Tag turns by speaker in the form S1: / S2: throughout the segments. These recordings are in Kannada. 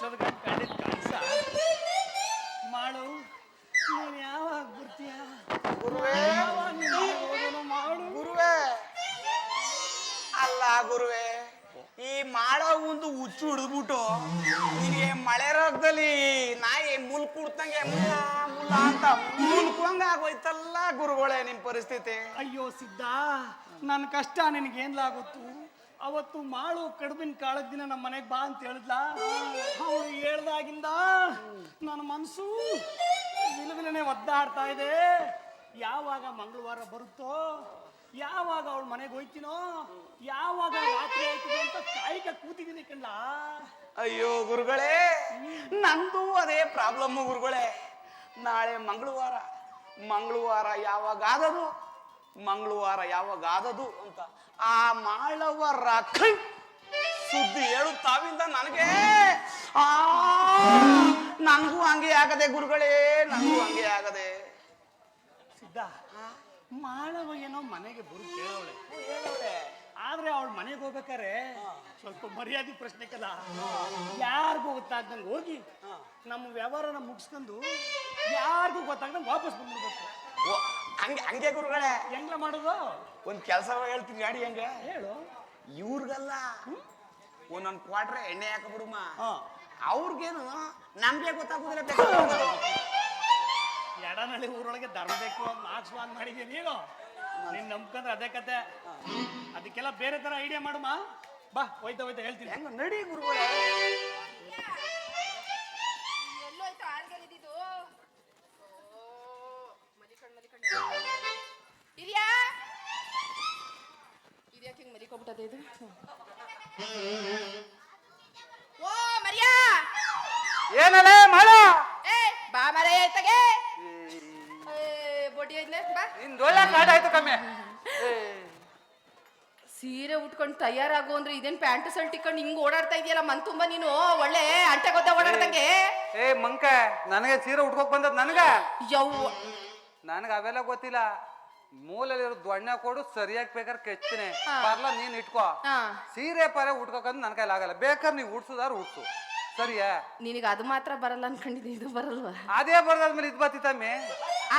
S1: ಇಷ್ಟೊಂದು ಗಂಟು ಕಂಡಿದ್ದು ಕನಸ? ಮಾಡು. ನೀನು ಯಾವಾಗ ಬರ್ತೀಯ?
S2: ಗುರುವೇ.
S1: ಯಾವಾಗ ನೀನು ಹೋಗೋನು ಮಾಡು.
S2: ಗುರುವೇ. ಅಲ್ಲ ಗುರುವೇ ಈ ಮಾಡೋ ಒಂದು ಹುಚ್ಚು ಹಿಡಿದ್ಬಿಟ್ಟು ನಿನಗೆ ಮಳೆ ರೋಗದಲ್ಲಿ ನಾಯಿ ಮುಲ್ ಕುಡ್ತಂಗೆ ಮುಲ್ಲ ಮುಲ್ಲ ಅಂತ ಮುಲ್ಕೊಂಗ ಆಗೋಯ್ತಲ್ಲ ಗುರುಗಳೇ ನಿಮ್ಮ ಪರಿಸ್ಥಿತಿ.
S1: ಅಯ್ಯೋ ಸಿದ್ಧ ನನ್ನ ಕಷ್ಟ ನಿನಗೇನ್ಲಾಗುತ್ತು ಅವತ್ತು ಮಾಳು ಕಡುಬಿನ ಕಾಳದ ದಿನ ನಮ್ಮ ಮನೆಗೆ ಬಾ ಅಂತ ಹೇಳಿದ್ಲ? ಅವಳು ಹೇಳ್ದಾಗಿಂದ ನನ್ನ ಮನಸ್ಸು ವಿಲವಿಲನೆ ಒದ್ದಾಡ್ತಾ ಇದೆ. ಯಾವಾಗ ಮಂಗಳವಾರ ಬರುತ್ತೋ, ಯಾವಾಗ ಅವಳ ಮನೆಗೆ ಹೋಯ್ತೀನೋ, ಯಾವಾಗ ರಾತ್ರಿ ಆಯ್ತಿದೆ ಅಂತ ಕಾಯ್ಕ ಕೂತಿದ್ದೀನಿ ಕಣ್ಣ
S2: ಅಯ್ಯೋ ಗುರುಗಳೇ, ನಂದು ಅದೇ ಪ್ರಾಬ್ಲಮ್ ಗುರುಗಳೇ. ನಾಳೆ ಮಂಗಳವಾರ ಮಂಗಳವಾರ ಯಾವಾಗ ಆದದು ಮಂಗಳವಾರ ಯಾವಾಗ ಆದದು ಅಂತ. ಆ ಮಾಳವ ಕೈ ಸುದ್ದಿ ಹೇಳುತ್ತಾವಿಂದ ನನಗೆ ಆ ನನಗೂ ಹಂಗೆ ಆಗದೆ ಗುರುಗಳೇ ನನಗೂ ಹಂಗೆ ಆಗದೆ.
S1: ಸಿದ್ಧ ಮಾಳವ ಏನೋ ಮನೆಗೆ ಬರು ಕೇಳವಳೆ ಆದ್ರೆ ಅವಳು ಮನೆಗೆ ಹೋಗ್ಬೇಕಾರೆ ಸ್ವಲ್ಪ ಮರ್ಯಾದೆ ಪ್ರಶ್ನೆ ಕಲ. ಯಾರಿಗೂ ಗೊತ್ತಾಗ್ದಂಗೆ ಹೋಗಿ ನಮ್ಮ ವ್ಯವಹಾರನ ಮುಗಿಸ್ಕೊಂಡು ಯಾರಿಗೂ ಗೊತ್ತಾಗ್ದಂಗೆ ವಾಪಸ್ ಬಂದ್ಬಿಡ್ಬೇಕು.
S2: ಹಂಗೆ ಹಂಗೆ ಗುರುಗಳೇ.
S1: ಹೆಂಗ್ಲ ಮಾಡೋದು?
S2: ಒಂದು ಕೆಲಸ ಹೇಳ್ತೀನಿ ಗಾಡಿ ಹೆಂಗೆ.
S1: ಹೇಳು.
S2: ಇವ್ರಿಗಲ್ಲ. ಒಂದೊಂದು ಕ್ವಾಟ್ರೆ ಎಣ್ಣೆ ಹಾಕಬಿಡುಮ ಅವ್ರಿಗೇನು ನಮ್ಗೆ ಗೊತ್ತಾಗುದಿಲ್ಲ ಬೇಕು
S1: ಎಡನಳ್ಳಿ ಊರೊಳಗೆ ಧರ್ಮ ಬೇಕು ಅಂತ ವಾನ್ ಮಾಡಿದ್ದೀನಿ ನೀನು? ನೀನ್ ನಂಬ್ಕೊಂಡ್ರೆ ಅದೇ ಕತೆ. ಅದಕ್ಕೆಲ್ಲ ಬೇರೆ ತರ ಐಡಿಯಾ ಮಾಡುಮ? ಬಾ ಹೋಯ್ತಾ ಹೋಯ್ತಾ ಹೇಳ್ತೀನಿ.
S2: ಹೆಂಗ ನಡಿ ಗುರುಗಳೇ?
S3: ಇದ್ಯಾ ಇದ್ಯಾಕೆ ಹಿಂಗ್ ಮಲಿಕೊಬಿಟ್ಟದೆ ಇದು. ಓ ಮರಿಯಾ!
S2: ಏನಲೇ ಮಳ
S3: ಏ ಬಾ ಮರ ಎತ್ತಗೆ. ಏ ಬೊಡಿ ಐದ್ಲೆ ಬಾ.
S2: ನಿಂದು ಒಳ್ಳೆ ಕಾಟ ಆಯ್ತು ಕಮ್ಮಿ.
S3: ಸೀರೆ ಉಟ್ಕೊಂಡು ತಯಾರಾಗು ಅಂದ್ರೆ ಇದೇನ್ ಪ್ಯಾಂಟ್ ಶರ್ಟ್ ಇಟ್ಕೊಂಡು ಹಿಂಗ್ ಓಡಾಡ್ತಾ ಇದೆಯಲ್ಲ ಮನ್ ತುಂಬಾ ನೀನು? ಒಳ್ಳೆ ಅಂಟೆ ಗೊತ್ತ ಓಡಾಡ್ದಂಗೆ.
S4: ಏ ಮಂಕ ನನಗೆ ಸೀರೆ ಉಟ್ಕೋಕ್ ಬಂದದ್ ನನಗ?
S3: ಯವ್ವ.
S4: ನನಗ ಅವೆಲ್ಲ ಗೊತ್ತಿಲ್ಲ. ಮೂಲಲ್ಲಿರೋ ದೊಣ್ಣೆ ಕೊಡು ಸರಿಯಾಗಿ ಬೇಕಾದ್ರೆ ಕೆಚ್ತೀನಿ ಪರ್ಲ ನೀನ್ ಇಟ್ಕೋ.
S3: ಹಾ.
S4: ಸೀರೆ ಪರ ಉಟ್ಕೋಕಂದ್ ನನ್ ಕೈಲಿ ಆಗಲ್ಲ. ಬೇಕಾದ್ರೆ ನೀವು ಉಡ್ಸುದಾರ ಉಡ್ಸು. ಸರಿಯಾ?
S3: ನಿನಗೆ ಅದು ಮಾತ್ರ ಬರಲ್ಲ ಅನ್ಕೊಂಡಿದ್ದೆ ಇದು ಬರಲ್ವಾ?
S4: ಅದೇ ಬರದಾದ್ಮೇಲೆ ಇದ್ ಬತ್ತಿತ್ತಮ್ಮಿ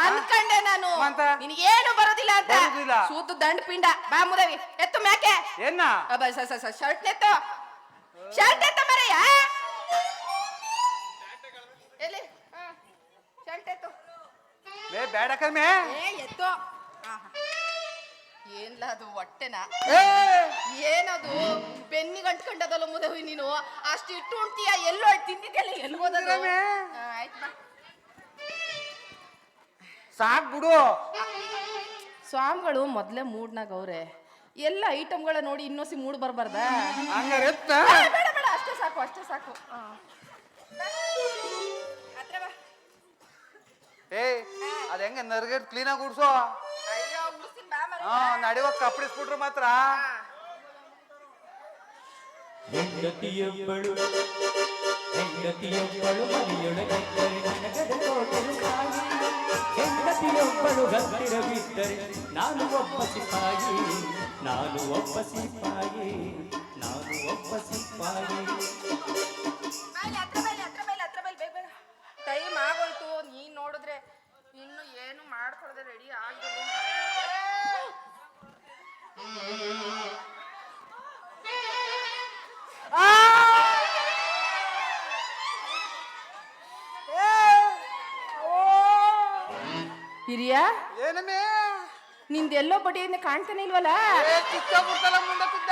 S3: ಅನ್ಕಂಡೆ ನಾನು.
S4: ನಿನಗೆ
S3: ನಿನಗೇನು ಬರೋದಿಲ್ಲ ಅಂತ.
S4: ಬರೋದಿಲ್ಲ.
S3: ಸೂತು ದಂಡ ಪಿಂಡ ಬಾ ಮುದವಿ ಎತ್ತು ಮ್ಯಾಕೆ.
S4: ಏನ?
S3: ಶರ್ಟ್ ಎತ್ತು ಶರ್ಟ್ ಎತ್ತ ಮರೆಯ
S4: ಬೇಡ ಕಮ್ಮಿ.
S3: ಏ ಎತ್ತು. ಆಹಾ. ಏನ್ಲ ಅದು ಹೊಟ್ಟೆನಾ?
S4: ಏ.
S3: ಏನದು? ಬೆನ್ನಿಗೆ ಅಂಟ್ಕೊಂಡದಲ್ಲ ಮುದವಿ ನೀನು? ಅಷ್ಟು ಇಟ್ಟು ಉಣ್ತೀಯ? ಎಲ್ಲೋ ತಿಂದಿದ್ದೆಲ್ಲ ಎಲ್ಲಿ? ಆಯ್ತು ಬಾ.
S4: ಸಾಕ್ ಬಿಡು.
S3: ಸ್ವಾಮಿಗಳು ಮೊದಲೇ ಮೂಡ್ನಾಗ ಅವ್ರೆ ಎಲ್ಲ ಐಟಮ್ಗಳ ನೋಡಿ ಇನ್ನೊಸಿ ಮೂಡ್ ಬರ್ಬಾರ್ದ?
S4: ಹಂಗಾರೆ
S3: ಬೇಡ ಬೇಡ ಅಷ್ಟೇ ಸಾಕು ಅಷ್ಟೇ ಸಾಕು.
S4: ಏ. ಅದ ಹೆಂಗ ನರ್ಗೆಟ್ ಕ್ಲೀನಾಗಿ ಉಡ್ಸೋ. ಹಾ ನಡಿವಾಗ ಕಪ್ಪಿಸ್ಬಿಟ್ರು ಮಾತ್ರ.
S5: ಹೆಂಡತಿಯೊಬ್ಬಳು ಹೆಂಡತಿಯೊಬ್ಬಳು ಮನೆಯೊಳಗಿದ್ದರೆ ನನಗದ ಕೋಟೆಯು ತಾಯಿ ಹೆಂಡತಿಯೊಬ್ಬಳು ಹತ್ತಿರ ಬಿದ್ದರೆ ನಾನು ಒಬ್ಬ ಸಿಪಾಯಿ ನಾನು ಒಬ್ಬ ಸಿಪಾಯಿ ನಾನು ಒಬ್ಬ ಸಿಪಾಯಿ.
S3: ಇನ್ನು ಏನು ಮಾಡ್ಕೊಳ್ದೆ ರೆಡಿ ಆಗ್ಬೋದು ಹಿರಿಯ
S4: ಏನಮ್ಮೆ?
S3: ನಿಂದೆಲ್ಲೋ ಬಡಿಯಿಂದ ಕಾಣ್ತಾನೆ ಇಲ್ವಲ್ಲ?
S4: ಬಿಡ್ತಲ್ಲ ಮುಂದಕ್ಕಿದ್ದ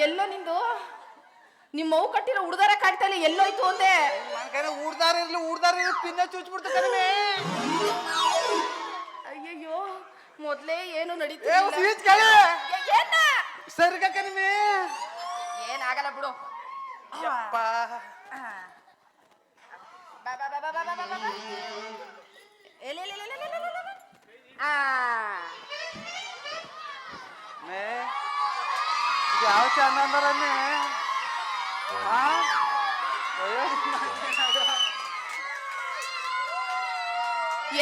S3: ಎಲ್ಲೋ ನಿಂದು? ನಿಮ್ಮ ಮೌ ಕಟ್ಟಿರೋ ಉಡ್ದಾರ ಕಾಣ್ತಾ ಇಲ್ಲ ಎಲ್ಲೋಯ್ತು ಅಂದೆ.
S4: ಮನ್ಕರೆ ಊಡ್ದಾರ ಇರ್ಲಿ ಊಡ್ದಾರ ಇರ್ಲಿ ಪಿನ್ನ ಚುಚ್ಬಿಡ್ತು ಕಡಿಮೆ
S3: ಅಯ್ಯಯ್ಯೋ ಮೊದ್ಲೇ ಏನು ನಡೀತು
S4: ಸ್ವೀಚ್ ಕೇಳಿ.
S3: ಏನಾಗಲ್ಲ ಬಿಡು.
S4: ಯಾವ ಚಂದ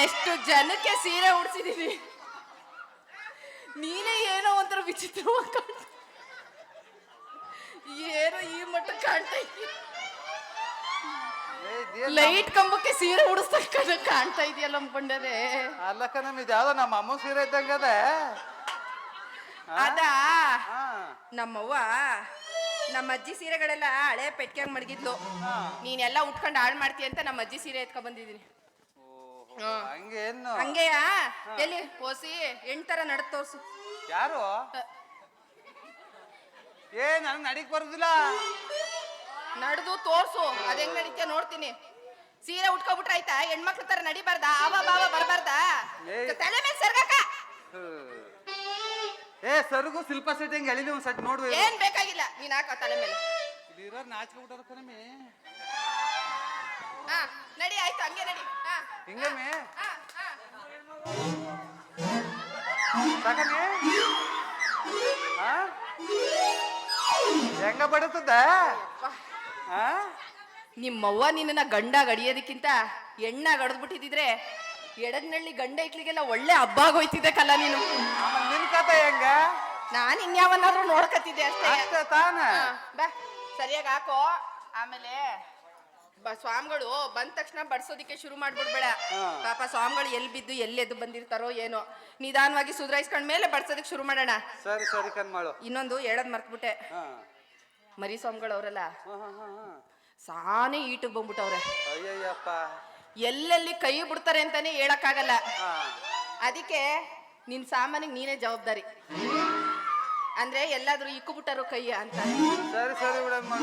S3: ಎಷ್ಟು ಜನಕ್ಕೆ ಸೀರೆ ಉಡ್ಸಿದೀವಿ? ನೀನೇ ಏನೋ ಒಂಥರ ವಿಚಿತ್ರವಾಗಿ ಕಾಣ್ತ ಏನೋ ಈ ಮಟ್ಟ ಕಾಣ್ತಾ ಲೈಟ್ ಕಂಬಕ್ಕೆ ಸೀರೆ ಉಡಿಸ್ತಕ್ಕ ಕಾಣ್ತಾ ಇದೆಯಲ್ಲ ಅನ್ಕೊಂಡರೆ
S4: ಅಲ್ಲಕ್ಕ ನಮ್ ಇದು ನಮ್ಮ ಅಮ್ಮ ಸೀರೆ ಇದ್ದಂಗದೆ.
S3: ಅದಾ? ನಮ್ಮವ್ವ ನಮ್ಮ ಅಜ್ಜಿ ಸೀರೆಗಳೆಲ್ಲ ಹಳೆ ಪೆಟ್ಕ್ಯಾಗ ಮಡಗಿದ್ಲು. ನೀನೆಲ್ಲ ಉಟ್ಕೊಂಡು ಹಾಳು ಮಾಡ್ತೀಯ ಅಂತ ನಮ್ಮ ಅಜ್ಜಿ ಸೀರೆ ಎತ್ಕೊಂಡ್ ಬಂದಿದ್ದೀನಿ ಹಂಗೆಯಾ? ಎಲ್ಲಿ? ಓಸಿ ಎಂಟರ ತರ ನಡ್ ತೋರ್ಸು.
S4: ಯಾರು? ಏ ನನ್ ನಡಿಕ್ ಬರುದಿಲ್ಲ.
S3: ನಡೆದು ತೋರ್ಸು ಅದ್ ಹೆಂಗ್ ನಡೀತೀಯ ನೋಡ್ತೀನಿ. ಸೀರೆ ಉಟ್ಕೊಬಿಟ್ರೆ ಆಯ್ತಾ? ಹೆಣ್ಮಕ್ಳ ತರ ನಡಿಬಾರ್ದ? ಆವ ಬಾವ ಬರಬಾರ್ದಾ. ತಲೆ ಮೇಲೆ ಸರ್ಗಾಕ.
S4: ಏ ಸರ್ಗು ಶಿಲ್ಪ ಸೆಟ್ ಹೆಂಗ್ ಎಳಿಲಿ ಒಂದ್ ಸೆಟ್ ನೋಡ್ವಿ.
S3: ಏನ್ ಬೇಕಾಗಿಲ್ಲ ನೀನ್ ಹಾಕ ತಲೆ ಮೇಲೆ.
S4: ಇಲ್ಲಿರೋ ನಾಚಿಕೆ ಬಿಟ್ಟಾರ ಕಣಮೆ
S3: ಹಾ ನಡಿ ಆಯ್ತು ಹಂಗೆ ನಡಿ. ಹಾ
S4: ಹಿಂಗಮ್ಮೆ.
S3: ಹಾ ಹಾ
S4: ಸಾಕಮ್ಮೆ. ಹಾ ಹೆಂಗ ಬಡತದ? ಹಾ
S3: ನಿಮ್ಮವ್ವ ನಿನ್ನ ಗಂಡ ಗಡಿಯೋದಕ್ಕಿಂತ ಎಣ್ಣ ಗಡದ್ಬಿಟ್ಟಿದ್ರೆ ಎಡದ್ನಳ್ಳಿ ಗಂಡ ಇಕ್ಲಿಗೆಲ್ಲ ಒಳ್ಳೆ ಹಬ್ಬ ಆಗೋಯ್ತಿದೆ ಕಲ್ಲ ನೀನು.
S4: ನಿನ್ ಕತೆ
S3: ನಾನ್ ಇನ್ಯಾವನ್ನಾದ್ರೂ ನೋಡ್ಕತ್ತಿದ್ದೆ ಅಷ್ಟೇ.
S4: ತಾನ?
S3: ಬಾ. ಸರಿಯಾಗಿ ಹಾಕೋ. ಆಮೇಲೆ ಬ ಸ್ವಾಮಿಗಳು ಬಂದ ತಕ್ಷಣ ಬಡ್ಸೋದಿಕ್ಕೆ ಶುರು ಮಾಡ್ಬಿಡ್ಬೇಡ. ಪಾಪ ಸ್ವಾಮಿಗಳು ಎಲ್ಲಿ ಬಿದ್ದು ಎಲ್ಲಿ ಎದ್ದು ಬಂದಿರ್ತಾರೋ ಏನೋ. ನಿಧಾನವಾಗಿ ಸುಧಾರಿಸ್ಕೊಂಡ ಮೇಲೆ ಬಡ್ಸೋದಕ್ಕೆ ಶುರು ಮಾಡೋಣ.
S4: ಸರಿ ಸರಿ ಕಣ್ಮಾಳು.
S3: ಇನ್ನೊಂದು ಹೇಳದ್ ಮರ್ತ್ಬಿಟ್ಟೆ.
S4: ಹಾ.
S3: ಮರಿ ಸ್ವಾಮಿಗಳು ಅವರಲ್ಲ.
S4: ಹಾ ಹಾ ಹಾ ಹಾ.
S3: ಸಾನೇ ಈಟಿಗೆ ಬಂದ್ಬಿಟ್ಟವ್ರೆ.
S4: ಅಯ್ಯಯ್ಯಪ್ಪ.
S3: ಎಲ್ಲೆಲ್ಲಿ ಕೈ ಬಿಡ್ತಾರೆ ಅಂತಾನೆ ಹೇಳಕ್ಕಾಗಲ್ಲ.
S4: ಹಾ.
S3: ಅದಕ್ಕೆ ನಿನ್ ಸಾಮಾನಿಗೆ ನೀನೇ ಜವಾಬ್ದಾರಿ. ಅಂದ್ರೆ ಎಲ್ಲಾದ್ರೂ ಇಕ್ಕು ಬಿಟ್ಟರು ಕೈಯ ಅಂತ.
S4: ಸರಿ ಸರಿ ಬಿಡಮ್ಮ.